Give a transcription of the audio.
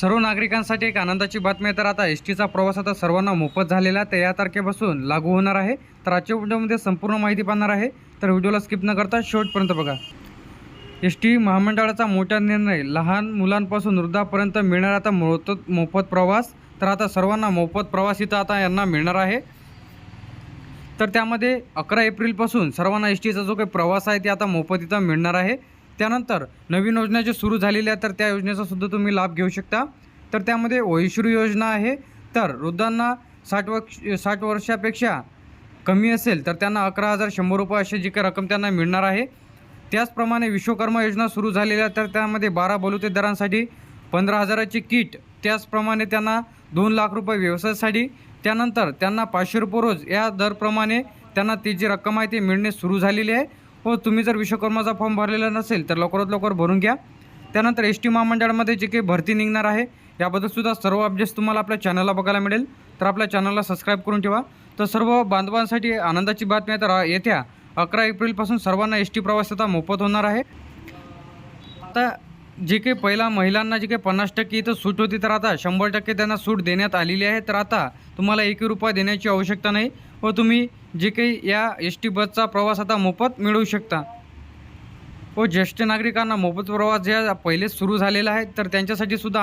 सर्व नागरिकांसाठी एक आनंदाची बातमी आहे. तर आता एस टीचा प्रवास आता सर्वांना मोफत झालेला आहे. तर तारखेपासून लागू होणार आहे. तर आजच्या व्हिडिओमध्ये संपूर्ण माहिती पाहणार आहे. तर व्हिडिओला स्किप न करता शेवटपर्यंत बघा. एस टी महामंडळाचा मोठा निर्णय. लहान मुलांपासून वृद्धापर्यंत मिळणार आता मोफत मोफत प्रवास. तर आता सर्वांना मोफत प्रवास इथं आता यांना मिळणार आहे. तर त्यामध्ये अकरा एप्रिलपासून सर्वांना एस टीचा जो काही प्रवास आहे ते आता मोफत इथं मिळणार आहे. त्यानंतर नवीन योजना ज्या सुरू झालेल्या तर त्या योजनेचा सुद्धा तुम्ही लाभ घेऊ शकता. तर त्यामध्ये वैश्रू योजना आहे. तर वृद्धांना साठ वर्ष साठ वर्षापेक्षा कमी असेल तर त्यांना अकरा हजार शंभर रुपये अशी जी काही रक्कम त्यांना मिळणार आहे. त्याचप्रमाणे विश्वकर्मा योजना सुरू झालेल्या तर त्यामध्ये बारा बलुतेदारांसाठी पंधरा हजाराची किट त्याचप्रमाणे त्यांना दोन लाख रुपये व्यवसायासाठी त्यानंतर त्यांना पाचशे रुपये रोज या दरप्रमाणे त्यांना ती जी रक्कम आहे ती मिळणे सुरू झालेली आहे. व तुम्ही जर विश्वकर्माचा फॉर्म भरलेला नसेल तर लवकरात लवकर भरून घ्या. त्यानंतर एस टी महामंडळामध्ये जे काही भरती निघणार आहे याबद्दलसुद्धा सर्व अपडेट्स तुम्हाला आपल्या चॅनलला बघायला मिळेल. तर आपल्या चॅनलला सबस्क्राईब करून ठेवा. तर सर्व बांधवांसाठी आनंदाची बातमी आहे तर येत्या अकरा एप्रिलपासून सर्वांना एस टी प्रवास आता मोफत होणार आहे. आता जे काही पहिला महिलांना जे काही पन्नास टक्के इथं सूट होती तर आता शंभर टक्के त्यांना सूट देण्यात आलेली आहे. तर आता तुम्हाला एकही रुपया देण्याची आवश्यकता नाही. व तुम्ही जे काही या एस टी बसचा प्रवास आता मोफत मिळवू शकता. व ज्येष्ठ नागरिकांना मोफत प्रवास जे पहिलेच सुरू झालेला आहे तर त्यांच्यासाठी सुद्धा